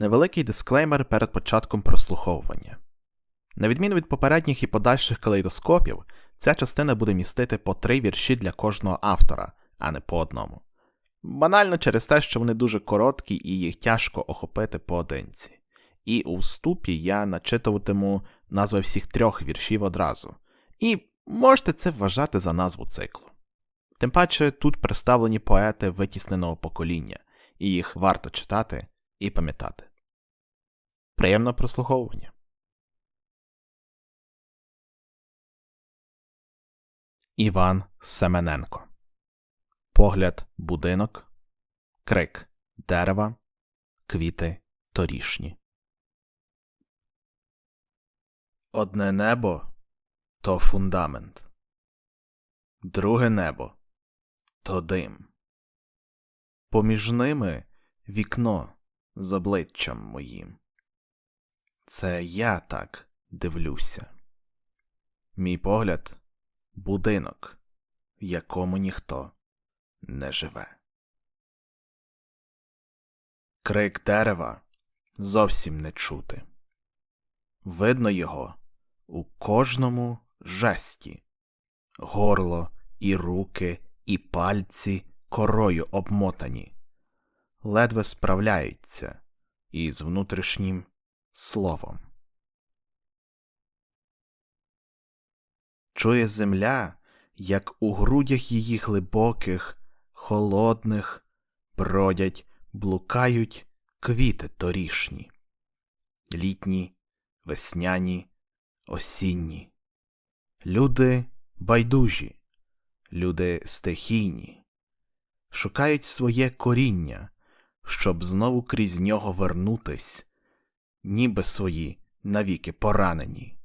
Невеликий дисклеймер перед початком прослуховування. На відміну від попередніх і подальших калейдоскопів, ця частина буде містити по три вірші для кожного автора, а не по одному. Банально через те, що вони дуже короткі і їх тяжко охопити поодинці. І у вступі я начитуватиму назви всіх трьох віршів одразу. І можете це вважати за назву циклу. Тим паче тут представлені поети витісненого покоління, і їх варто читати і пам'ятати. Приємного прослуховування. Іван Семененко Погляд будинок, крик дерева, квіти торішні. Одне небо то фундамент, друге небо то дим. Поміж ними вікно з обличчям моїм. Це я так дивлюся. Мій погляд будинок, в якому ніхто не живе. Крик дерева зовсім не чути. Видно його у кожному жесті, горло і руки, і пальці корою обмотані, ледве справляються із внутрішнім словом. Чує земля, як у грудях її глибоких, холодних, бродять, блукають квіти торішні, літні, весняні, осінні. Люди байдужі, люди стихійні, шукають своє коріння, щоб знову крізь нього вернутись, ніби свої навіки поранені,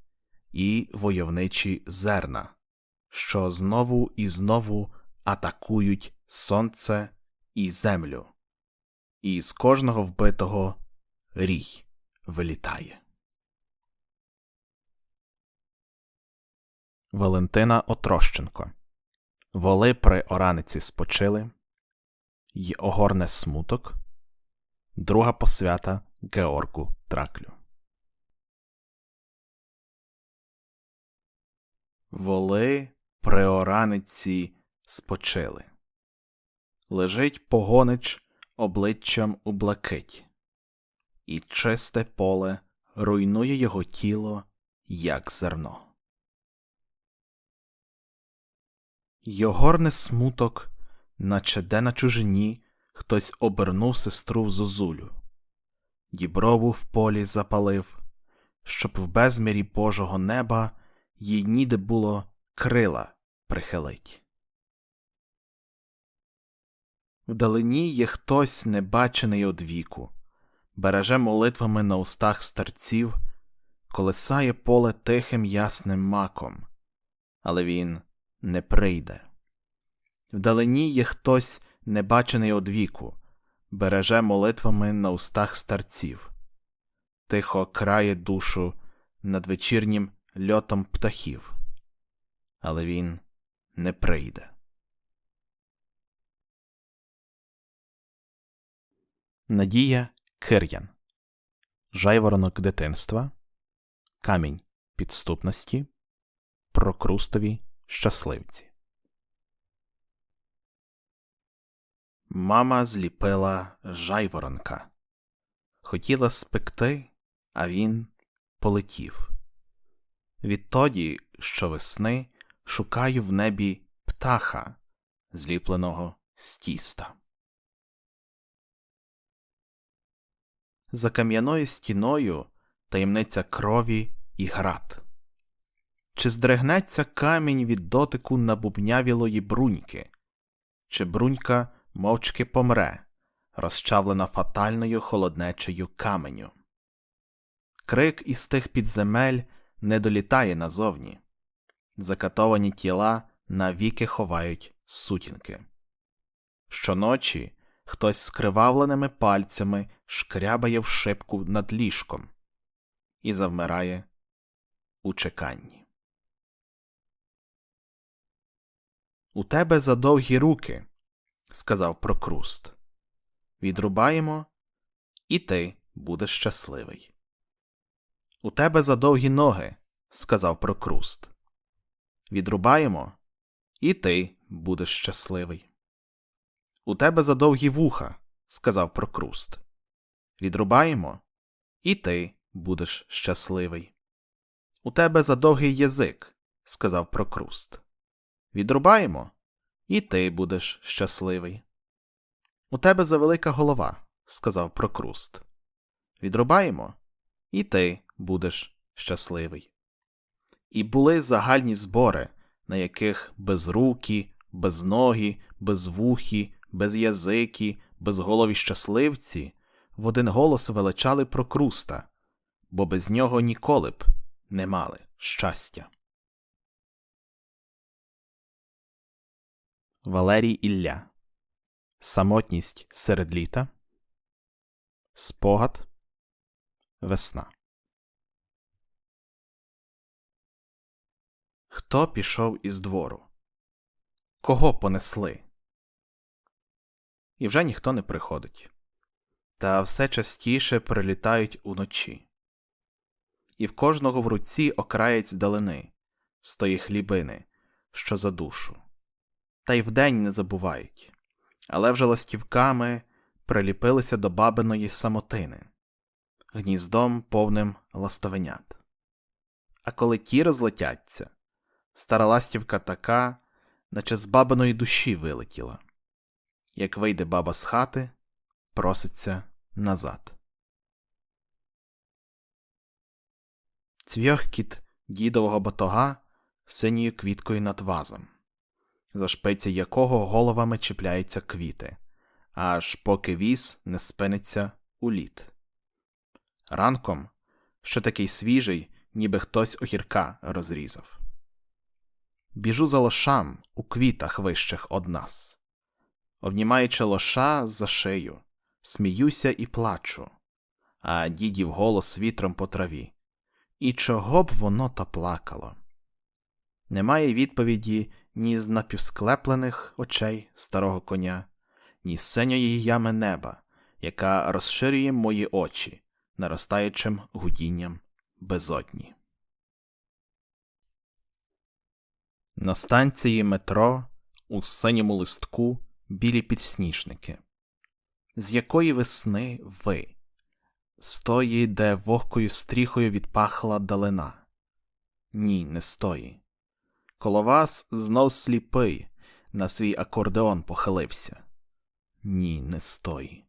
і войовничі зерна, що знову і знову атакують сонце і землю, і з кожного вбитого рій вилітає. Валентина Отрощенко. Воли при ораниці спочили, й огорне смуток, друга посвята Георгу Траклю. Воли при ораниці спочили. Лежить погонич обличчям у блакить, і чисте поле руйнує його тіло, як зерно. Йогорне смуток, наче де на чужині хтось обернув сестру в зозулю, діброву в полі запалив, щоб в безмірі Божого неба їй ніде було крила прихилить. Вдалині є хтось небачений од віку, береже молитвами на устах старців, колесає поле тихим ясним маком, але він не прийде. Вдалині є хтось небачений од віку, береже молитвами на устах старців, тихо крає душу над вечірнім льотом птахів, але він не прийде. Надія Кир'ян Жайворонок дитинства. Камінь підступності. Прокрустові щасливці. Мама зліпила жайворонка. Хотіла спекти, а він полетів. Відтоді, що весни, шукаю в небі птаха, зліпленого з тіста. За кам'яною стіною таємниця крові і град. Чи здригнеться камінь від дотику набубнявілої бруньки, чи брунька мовчки помре, розчавлена фатальною холоднечею каменю. Крик із тих підземель не долітає назовні, закатовані тіла навіки ховають сутінки. Щоночі хтось скривавленими пальцями шкрябає в шибку над ліжком і завмирає у чеканні. У тебе задовгі руки, сказав Прокруст. Відрубаємо, і ти будеш щасливий. У тебе задовгі ноги, сказав Прокруст. Відрубаємо, і ти будеш щасливий. У тебе задовгі вуха, сказав Прокруст. Відрубаємо, і ти будеш щасливий. У тебе задовгий язик, сказав Прокруст. Відрубаємо, і ти будеш щасливий. У тебе завелика голова, сказав Прокруст. Відрубаємо, і ти будеш щасливий. І були загальні збори, на яких безрукі, безногі, безвухі, безязикі, безголові щасливці в один голос величали Прокруста, бо без нього ніколи б не мали щастя. Валерій Ілля Самотність серед літа Спогад Весна Хто пішов із двору? Кого понесли? І вже ніхто не приходить. Та все частіше прилітають уночі. І в кожного в руці окраєць далини, з тої хлібини, що за душу. Та й вдень не забувають, але вже ластівками приліпилися до бабиної самотини, гніздом повним ластовенят. А коли ті розлетяться, стара ластівка така, наче з бабиної душі вилетіла. Як вийде баба з хати, проситься назад. Цвьохкіт дідового батога синьою квіткою над вазом, за шпиці якого головами чіпляються квіти, аж поки віз не спиниться у лід. Ранком, що такий свіжий, ніби хтось огірка розрізав. Біжу за лошам у квітах вищих од нас. Обнімаючи лоша за шию, сміюся і плачу, а дідів голос вітром по траві. І чого б воно та плакало? Немає відповіді ні з напівсклеплених очей старого коня, ні синьої ями неба, яка розширює мої очі наростаючим гудінням безодні. На станції метро у синьому листку білі підсніжники. З якої весни ви? З тої, де вогкою стріхою відпахла далина? Ні, не з тої. Коло вас знов сліпий, на свій акордеон похилився. Ні, не з тої.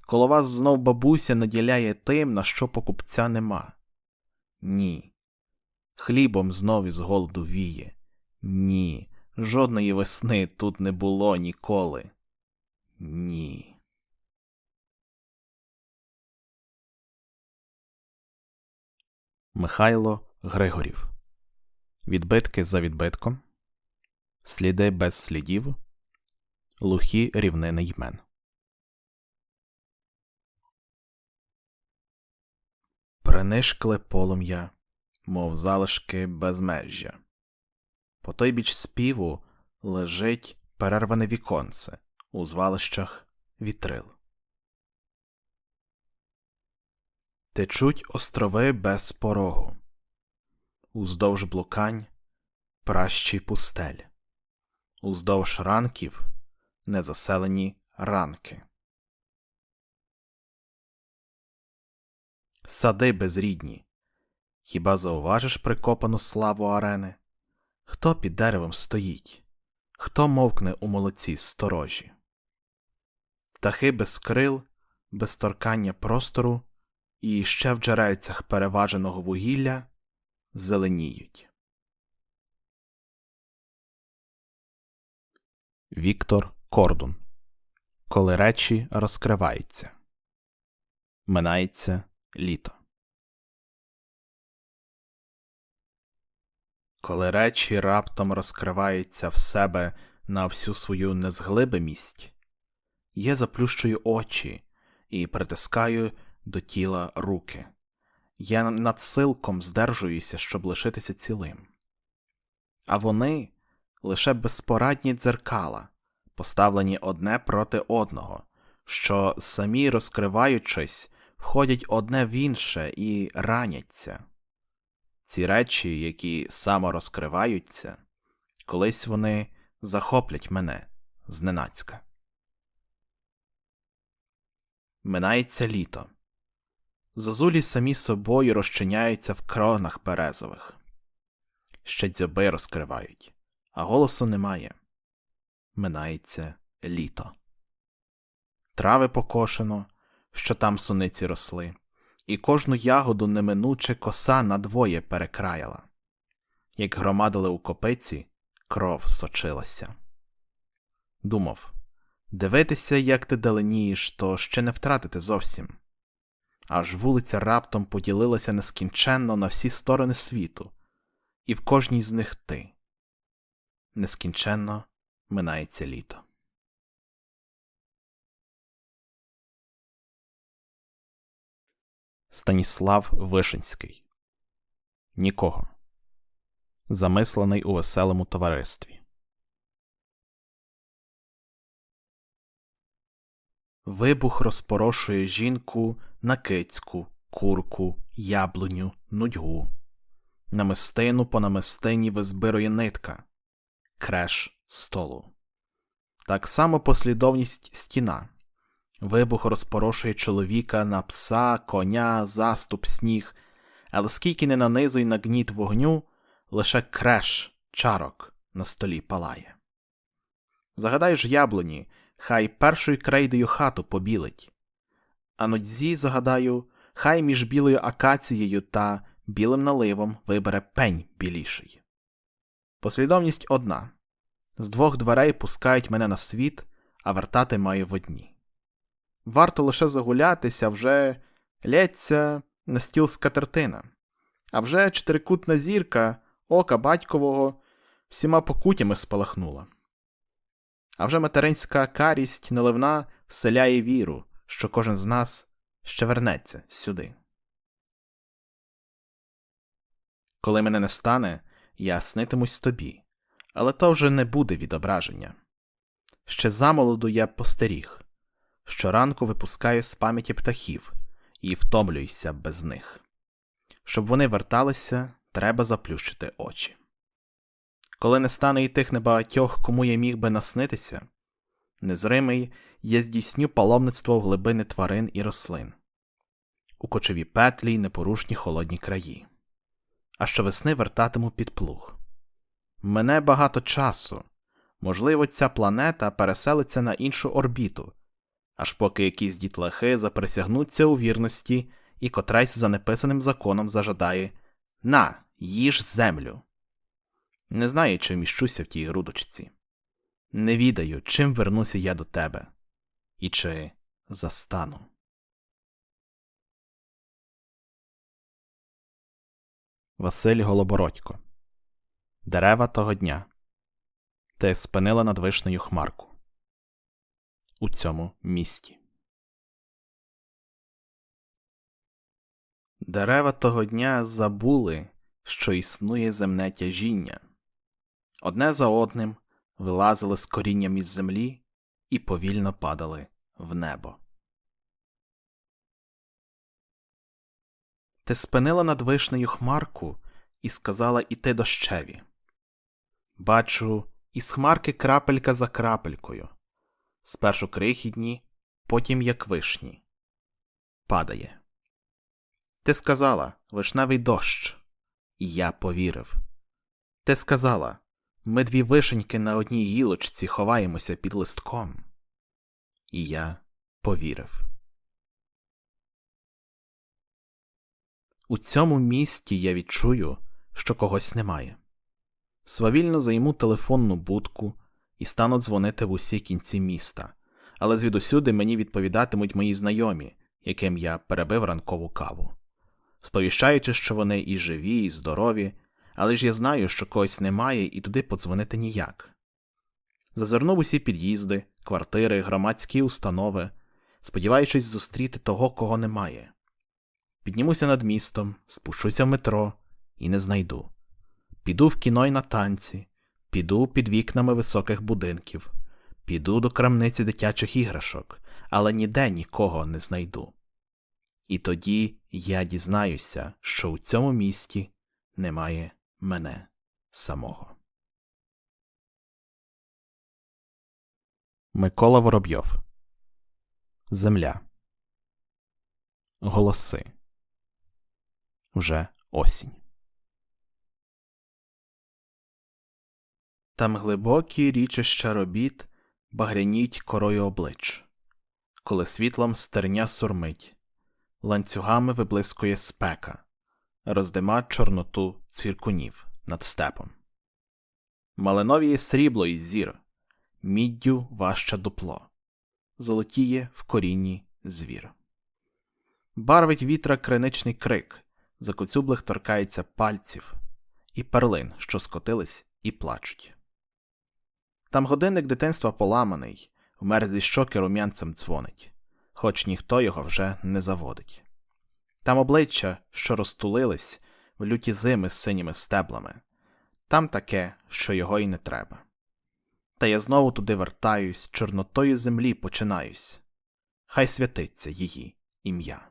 Коло вас знов бабуся наділяє тим, на що покупця нема. Ні. Хлібом знов із голоду віє. Ні. Жодної весни тут не було ніколи. Ні. Михайло Григорів Відбитки за відбитком. Сліди без слідів. Лухі рівнини ймен. Принишкле полум'я, мов залишки безмежжя. По той біч співу лежить перерване віконце у звалищах вітрил. Течуть острови без порогу, уздовж блукань пращі пустель, уздовж ранків незаселені ранки. Сади безрідні, хіба зауважиш прикопану славу арени? Хто під деревом стоїть, хто мовкне у молоці сторожі? Птахи без крил, без торкання простору і ще в джерельцях переваженого вугілля зеленіють. Віктор Кордун Коли речі розкриваються. Минається літо. Коли речі раптом розкриваються в себе на всю свою незглибимість, я заплющую очі і притискаю до тіла руки. Я над силком здержуюся, щоб лишитися цілим. А вони лише безпорадні дзеркала, поставлені одне проти одного, що, самі розкриваючись, входять одне в інше і раняться. Ці речі, які саморозкриваються, колись вони захоплять мене зненацька. Минається літо. Зозулі самі собою розчиняються в кронах березових. Ще дзьоби розкривають, а голосу немає. Минається літо. Трави покошено, що там суниці росли, і кожну ягоду неминуче коса надвоє перекраяла. Як громадили у копиці, кров сочилася. Думав дивитися, як ти даленієш, то ще не втратити зовсім. Аж вулиця раптом поділилася нескінченно на всі сторони світу, і в кожній з них ти. Нескінченно минається літо. Станіслав Вишинський Нікого. Замислений у веселому товаристві. Вибух розпорошує жінку на кицьку, курку, яблуню, нудьгу. Намистину по намистині визбирує нитка, креш столу. Так само послідовність стіна. Вибух розпорошує чоловіка на пса, коня, заступ, сніг, але скільки не нанизуй на гніт вогню, лише креш чарок на столі палає. Загадай ж яблуні, хай першою крейдою хату побілить. А нудзі, загадаю, хай між білою акацією та білим наливом вибере пень біліший. Послідовність одна з двох дверей пускають мене на світ, а вертати маю в одні. Варто лише загулятися, вже лється на стіл скатертина, а вже чотирикутна зірка ока батькового всіма покутями спалахнула. А вже материнська карість наливна вселяє віру, що кожен з нас ще вернеться сюди. Коли мене не стане, я снитимусь тобі, але то вже не буде відображення. Ще замолоду я постеріг. Щоранку випускаю з пам'яті птахів і втомлююся без них. Щоб вони верталися, треба заплющити очі. Коли не стане і тих небагатьох, кому я міг би наснитися, незримий я здійсню паломництво в глибини тварин і рослин, у кочові петлі й непорушні холодні краї, а щовесни вертатиму під плуг. Мене багато часу, можливо, ця планета переселиться на іншу орбіту, аж поки якісь дітлахи заприсягнуться у вірності і котрась за неписаним законом зажадає На, їж землю. Не знаю, чи міщуся в тій грудочці. Не відаю, чим вернуся я до тебе і чи застану. Василь Голобородько Дерева того дня. Ти спинила над вишнею хмарку. У цьому місті. Дерева того дня забули, що існує земне тяжіння. Одне за одним вилазили з корінням із землі і повільно падали в небо. Ти спинила над вишнею хмарку і сказала іти дощеві. Бачу, із хмарки крапелька за крапелькою. Спершу крихітні, потім як вишні. Падає. Ти сказала вишневий дощ, і я повірив. Ти сказала ми дві вишеньки на одній гілочці ховаємося під листком. І я повірив. У цьому місті я відчую, що когось немає. Свавільно займу телефонну будку і стану дзвонити в усі кінці міста, але звідусюди мені відповідатимуть мої знайомі, яким я перебив ранкову каву, сповіщаючи, що вони і живі, і здорові, але ж я знаю, що когось немає і туди подзвонити ніяк. Зазирнув усі під'їзди, квартири, громадські установи, сподіваючись зустріти того, кого немає. Піднімуся над містом, спущуся в метро і не знайду. Піду в кіно й на танці, піду під вікнами високих будинків, піду до крамниці дитячих іграшок, але ніде нікого не знайду. І тоді я дізнаюся, що у цьому місті немає мене самого. Микола Воробйов Земля Голоси Вже осінь. Там глибокі річища робіт багряніть корою облич, коли світлом стерня сурмить, ланцюгами виблискує спека, роздима чорноту цвіркунів над степом. Малиновіє срібло із зір, міддю важче дупло, золотіє в корінні звір. Барвить вітра криничний крик, закоцюблих торкається пальців, і перлин, що скотились і плачуть. Там годинник дитинства поламаний, в мерзлі щоки рум'янцем дзвонить, хоч ніхто його вже не заводить. Там обличчя, що розтулились люті зими з синіми стеблами, там таке, що його й не треба. Та я знову туди вертаюсь, чорнотою землі починаюсь. Хай святиться її ім'я.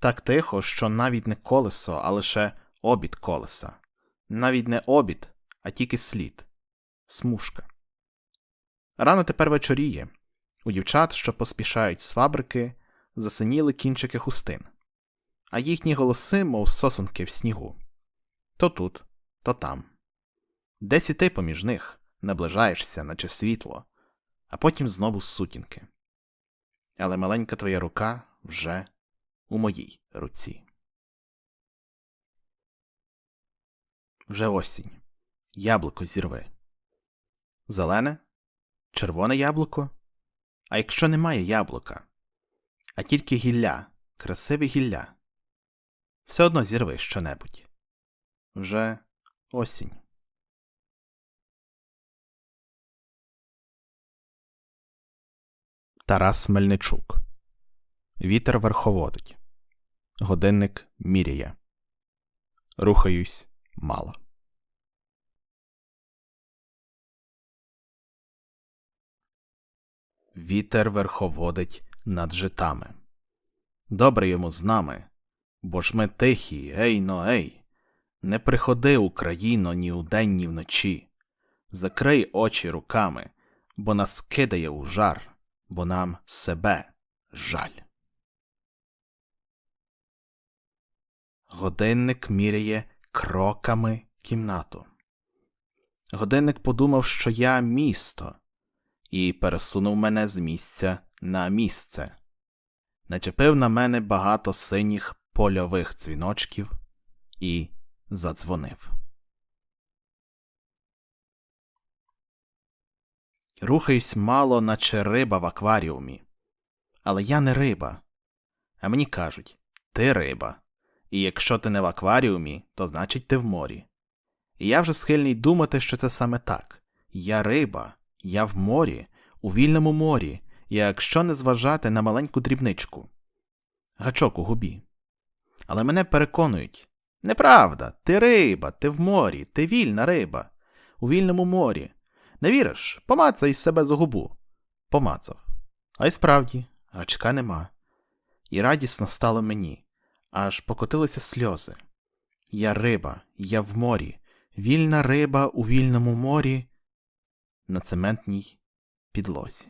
Так тихо, що навіть не колесо, а лише обід колеса. Навіть не обід, а тільки слід смужка. Рано тепер вечоріє. У дівчат, що поспішають з фабрики, засиніли кінчики хустин, а їхні голоси, мов сосунки в снігу. То тут, то там. Десь і ти поміж них наближаєшся, наче світло, а потім знову сутінки. Але маленька твоя рука вже у моїй руці. Вже осінь. Яблуко зірви. Зелене? Червоне яблуко? А якщо немає яблука, а тільки гілля, красиве гілля. Все одно зірви щонебудь. Вже осінь. Тарас Мельничук. Вітер верховодить. Годинник міряє. Рухаюсь мало. Вітер верховодить над житами. Добре йому з нами, бо ж ми тихі, ей но ей. Не приходи, Україно, ні удень, ні вночі. Закрий очі руками, бо нас кидає у жар, бо нам себе жаль. Годинник міряє кроками кімнату. Годинник подумав, що я місто, і пересунув мене з місця на місце, начепив на мене багато синіх польових дзвіночків і задзвонив. Рухаюсь мало, наче риба в акваріумі. Але я не риба. А мені кажуть ти риба. І якщо ти не в акваріумі, то значить ти в морі. І я вже схильний думати, що це саме так. Я риба, я в морі, у вільному морі, якщо не зважати на маленьку дрібничку. Гачок у губі. Але мене переконують неправда, ти риба, ти в морі, ти вільна риба, у вільному морі. Не віриш? Помацай себе за губу. Помацав. А й справді, гачка нема. І радісно стало мені, аж покотилися сльози. Я риба, я в морі, вільна риба у вільному морі на цементній підлозі.